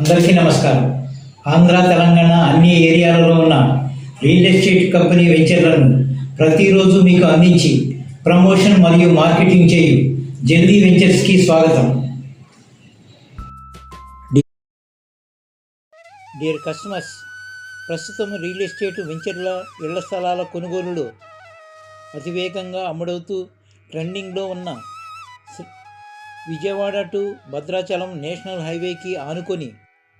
అందరికీ నమస్కారం. ఆంధ్ర తెలంగాణ అన్ని ఏరియాలలో ఉన్న రియల్ ఎస్టేట్ కంపెనీ వెంచర్లను ప్రతిరోజు మీకు అందించి ప్రమోషన్ మరియు మార్కెటింగ్ చేయు జల్దీ వెంచర్స్కి స్వాగతం. డియర్ కస్టమర్స్ ప్రస్తుతం రియల్ ఎస్టేట్ వెంచర్ల ఇళ్ళ స్థలాల కొనుగోలులో అతివేగంగా అమ్ముడవుతూ ట్రెండింగ్లో ఉన్న విజయవాడ టు భద్రాచలం నేషనల్ హైవేకి ఆనుకొని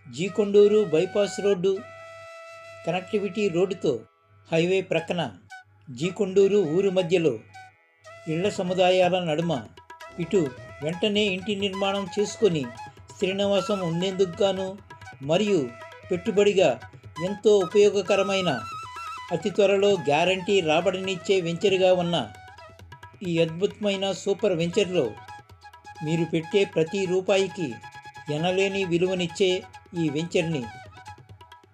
జీకొండూరు బైపాస్ రోడ్డు కనెక్టివిటీ రోడ్డుతో హైవే ప్రక్కన జీకొండూరు ఊరు మధ్యలో ఇళ్ళ సముదాయాల నడుమ ఇటు వెంటనే ఇంటి నిర్మాణం చేసుకొని శ్రీనివాసం ఉండేందుకు గాను మరియు పెట్టుబడిగా ఎంతో ఉపయోగకరమైన అతి త్వరలో గ్యారంటీ రాబడినిచ్చే వెంచర్గా ఉన్న ఈ అద్భుతమైన సూపర్ వెంచర్లో మీరు పెట్టే ప్రతి రూపాయికి ఎనలేని విలువనిచ్చే ఈ వెంచర్ని.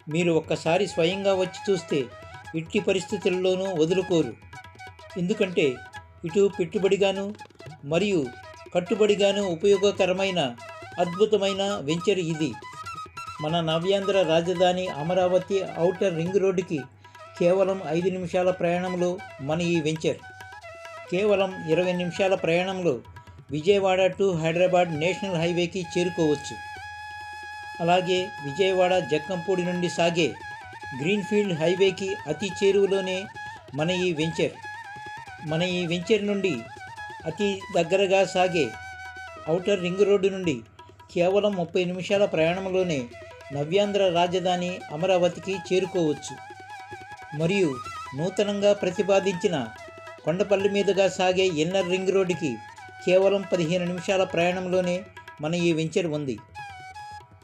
మీరు ఒక్కసారి స్వయంగా వచ్చి చూస్తే ఇట్టి పరిస్థితుల్లోనూ వదులుకోరు. ఎందుకంటే ఇటు పెట్టుబడిగాను మరియు కట్టుబడిగాను ఉపయోగకరమైన అద్భుతమైన వెంచర్ ఇది. మన నవ్యాంధ్ర రాజధాని అమరావతి ఔటర్ రింగ్ రోడ్డుకి కేవలం ఐదు నిమిషాల ప్రయాణంలో మన ఈ వెంచర్. కేవలం ఇరవై నిమిషాల ప్రయాణంలో విజయవాడ టు హైదరాబాద్ నేషనల్ హైవేకి చేరుకోవచ్చు. అలాగే విజయవాడ జక్కంపూడి నుండి సాగే గ్రీన్ఫీల్డ్ హైవేకి అతి చేరువలోనే మన ఈ వెంచర్ మన ఈ వెంచర్ నుండి అతి దగ్గరగా సాగే ఔటర్ రింగ్ రోడ్డు నుండి కేవలం ముప్పై నిమిషాల ప్రయాణంలోనే నవ్యాంధ్ర రాజధాని అమరావతికి చేరుకోవచ్చు. మరియు నూతనంగా ప్రతిపాదించిన కొండపల్లి మీదుగా సాగే ఇన్నర్ రింగ్ రోడ్డుకి కేవలం పదిహేను నిమిషాల ప్రయాణంలోనే మన ఈ వెంచర్ ఉంది.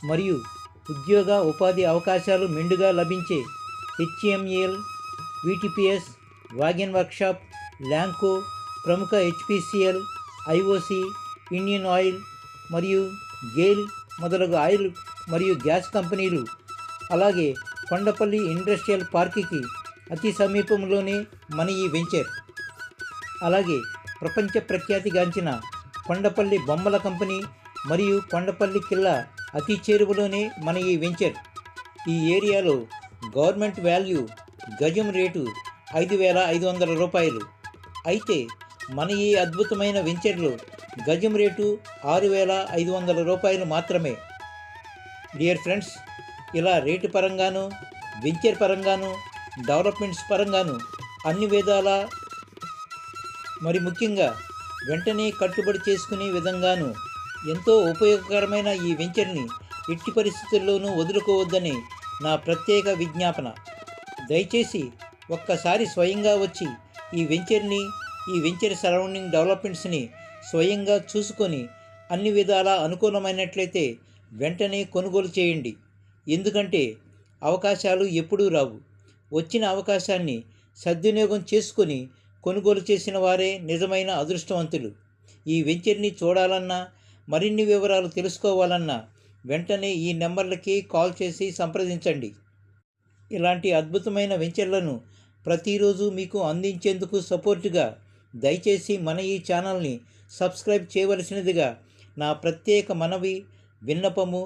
మరియు ఉద్యోగ ఉపాధి అవకాశాలు మెండుగా లభించే HML VTPS wagon workshop Lanco ప్రముఖ హెచ్పిసిఎల్ ఐఓసి ఇండియన్ ఆయిల్ మరియు గేల్ మొదలగు ఆయిల్ మరియు గ్యాస్ కంపెనీలు అలాగే కొండపల్లి ఇండస్ట్రియల్ పార్క్కి అతి సమీపంలోనే మన ఈ వెంచర్ అలాగే ప్రపంచ ప్రఖ్యాతిగాంచిన కొండపల్లి బొమ్మల కంపెనీ మరియు కొండపల్లి కిల్లా అతి చేరువలోనే మన ఈ వెంచర్. ఈ ఏరియాలో గవర్నమెంట్ వాల్యూ గజం రేటు ఐదు వేల ఐదు వందల రూపాయలు. అయితే మన ఈ అద్భుతమైన వెంచర్లో గజం రేటు ఆరు వేల ఐదు వందల రూపాయలు మాత్రమే. డియర్ ఫ్రెండ్స్ ఇలా రేటు పరంగాను వెంచర్ పరంగాను డెవలప్మెంట్స్ పరంగాను అన్ని విధాల మరి ముఖ్యంగా వెంటనే కట్టుబడి చేసుకునే విధంగాను ఎంతో ఉపయోగకరమైన ఈ వెంచర్ని ఎట్టి పరిస్థితుల్లోనూ వదులుకోవద్దని నా ప్రత్యేక విజ్ఞాపన. దయచేసి ఒక్కసారి స్వయంగా వచ్చి ఈ వెంచర్ని ఈ వెంచర్ సరౌండింగ్ డెవలప్మెంట్స్ని స్వయంగా చూసుకొని అన్ని విధాలా అనుకూలమైనట్లయితే వెంటనే కొనుగోలు చేయండి. ఎందుకంటే అవకాశాలు ఎప్పుడూ రావు. వచ్చిన అవకాశాన్ని సద్వినియోగం చేసుకొని కొనుగోలు చేసిన వారే నిజమైన అదృష్టవంతులు. ఈ వెంచర్ని చూడాలన్నా మరిన్ని వివరాలు తెలుసుకోవాలన్నా వెంటనే ఈ నెంబర్లకి కాల్ చేసి సంప్రదించండి. ఇలాంటి అద్భుతమైన వెంచర్లను ప్రతిరోజు మీకు అందించేందుకు సపోర్టుగా దయచేసి మన ఈ ఛానల్ని సబ్స్క్రైబ్ చేయవలసినదిగా నా ప్రత్యేక మనవి విన్నపము